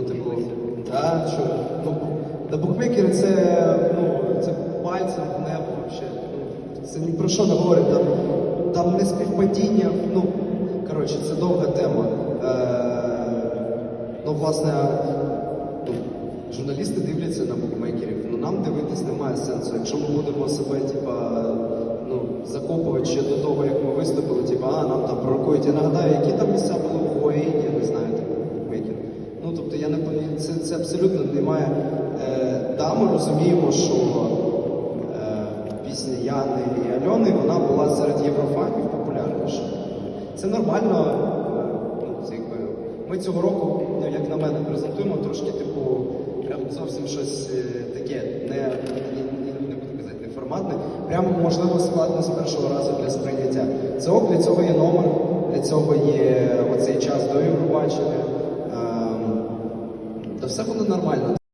Ну, типу, та, що, ну, та букмекери це, ну, це пальцем в небо взагалі. Ну, це ні про що не говорить. Там, там не співпадіння, ну, коротше, це довга тема. Е, ну, власне, ну, журналісти дивляться на букмекерів. Ну, нам дивитись немає сенсу. Якщо ми будемо себе, типа, ну, закопувати ще до того, як ми виступили, типа, а нам там пророкують. Я нагадаю, які там місця це, це абсолютно немає. Е, да, ми розуміємо, що е, пісня Яни і Альони вона була серед єврофанів популярніша. Це нормально. е, Ну, це якби, ми цього року, ну, як на мене, презентуємо трошки, типу, прям зовсім щось е, таке, не, буду казати, неформатне, прямо можливо складно з першого разу для сприйняття. Це для цього є номер, для цього є оцей час до Євробачення. Все буде нормально.